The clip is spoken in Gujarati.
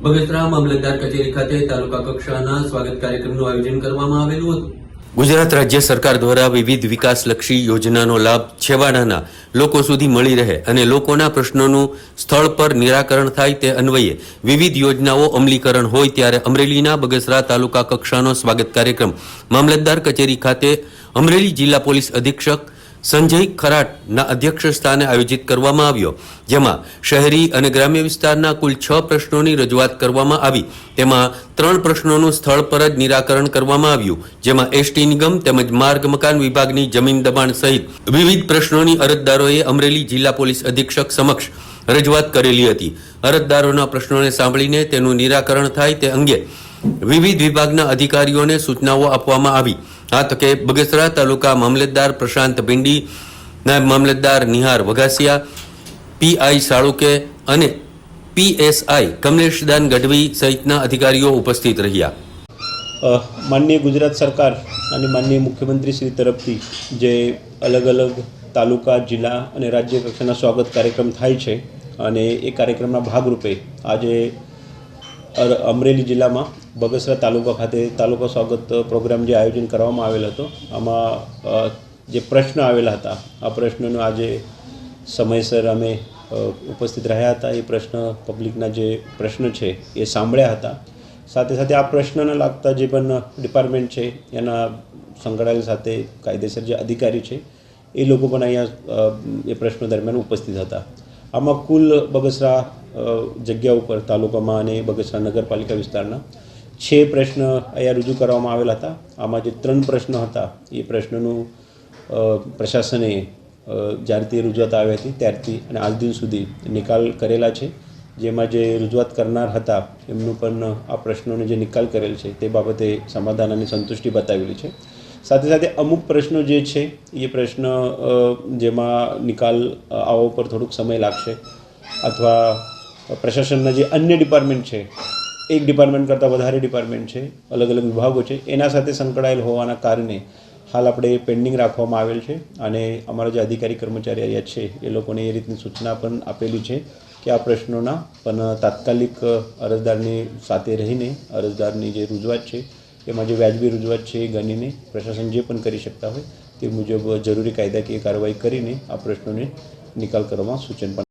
બગસરા મામલતદાર કચેરી ખાતે તાલુકા કક્ષાના સ્વાગત કાર્યક્રમનું આયોજન કરવામાં આવેલું હતું. ગુજરાત રાજ્ય સરકાર દ્વારા વિવિધ વિકાસલક્ષી યોજનાનો લાભ છેવાડાના લોકો સુધી મળી રહે અને લોકોના પ્રશ્નોનું સ્થળ પર નિરાકરણ થાય તે અન્વયે વિવિધ યોજનાઓ અમલીકરણ હોય ત્યારે અમરેલીના બગસરા તાલુકા કક્ષાનો સ્વાગત કાર્યક્રમ મામલતદાર કચેરી ખાતે અમરેલી જિલ્લા પોલીસ અધિક્ષક સંજય ખરાટના અધ્યક્ષ સ્થાને આયોજિત કરવામાં આવ્યો. જેમાં શહેરી અને ગ્રામ્ય વિસ્તારના કુલ છ પ્રશ્નોની રજૂઆત કરવામાં આવી. તેમાં ત્રણ પ્રશ્નોનું સ્થળ પર જ નિરાકરણ કરવામાં આવ્યું. જેમાં એસટી નિગમ તેમજ માર્ગ મકાન વિભાગની જમીન દબાણ સહિત વિવિધ પ્રશ્નોની અરજદારોએ અમરેલી જિલ્લા પોલીસ અધિક્ષક સમક્ષ રજૂઆત કરેલી હતી. અરજદારોના પ્રશ્નોને સાંભળીને તેનું નિરાકરણ થાય તે અંગે વિવિધ વિભાગના અધિકારીઓને સૂચનાઓ આપવામાં આવી. આ કે બગસરા તાલુકા મામલતદાર પ્રશાંત ભીંડી નાયબ મામલતદાર નિહાર વઘાસિયા પીઆઈ સાળુકે અને પીએસઆઈ કમલેશદાન ગઢવી સહિતના અધિકારીઓ ઉપસ્થિત રહ્યા. માનનીય ગુજરાત સરકાર અને માનનીય મુખ્યમંત્રી શ્રી તરફથી જે અલગ અલગ તાલુકા, જિલ્લા અને રાજ્ય કક્ષાના સ્વાગત કાર્યક્રમ થાય છે અને એ કાર્યક્રમના ભાગરૂપે આજે અમરેલી જિલ્લામાં બગસરા તાલુકા ખાતે તાલુકા સ્વાગત પ્રોગ્રામ જે આયોજન કરવામાં આવેલ હતો, આમાં જે પ્રશ્ન આવેલા હતા, આ પ્રશ્નનો આજે સમયસર અમે ઉપસ્થિત રહ્યા હતા. એ પ્રશ્ન પબ્લિકના જે પ્રશ્ન છે એ સાંભળ્યા હતા. સાથે સાથે આ પ્રશ્નને લાગતા જે પણ ડિપાર્ટમેન્ટ છે, એના સંકળાયેલ સાથે કાયદેસર જે અધિકારી છે, એ લોકો પણ અહીંયા એ પ્રશ્નો દરમિયાન ઉપસ્થિત હતા. આમાં કુલ બગસરા જગ્યા ઉપર તાલુકામાં અને બગસરા નગરપાલિકા વિસ્તારના છે પ્રશ્ન અહીંયા રજૂ કરવામાં આવેલા હતા. આમાં જે ત્રણ પ્રશ્નો હતા, એ પ્રશ્નનું પ્રશાસને જ્યારથી રજૂઆત આવી હતી ત્યારથી અને આજ દિન સુધી નિકાલ કરેલા છે. જેમાં જે રજૂઆત કરનાર હતા, એમનું પણ આ પ્રશ્નોનો જે નિકાલ કરેલ છે, તે બાબતે સમાધાન અને સંતુષ્ટિ બતાવેલી છે. સાથે સાથે અમુક પ્રશ્નો જે છે, એ પ્રશ્ન જેમાં નિકાલ આવવા ઉપર થોડુંક સમય લાગશે. અથવા પ્રશાસનના જે અન્ય ડિપાર્ટમેન્ટ છે એક ડિપાર્ટમેન્ટ કરતાં વધારે ડિપાર્ટમેન્ટ છે, અલગ અલગ વિભાગો છે. એના સાથે સંકળાયેલ હોવાના કારણે હાલ આપણે પેન્ડિંગ રાખવામાં આવેલ છે અને અમારા જે અધિકારી કર્મચારી અહીંયા છે, એ લોકોને એ રીતની સૂચના પણ આપેલી છે કે આ પ્રશ્નોના પણ તાત્કાલિક અરજદારની સાથે રહીને, અરજદારની જે રજૂઆત છે, એમાં જે વ્યાજબી રજૂઆત છે એ ગણીને પ્રશાસન જે પણ કરી શકતા હોય તે મુજબ જરૂરી કાયદાકીય કાર્યવાહી કરીને આ પ્રશ્નોને નિકાલ કરવામાં સૂચન પણ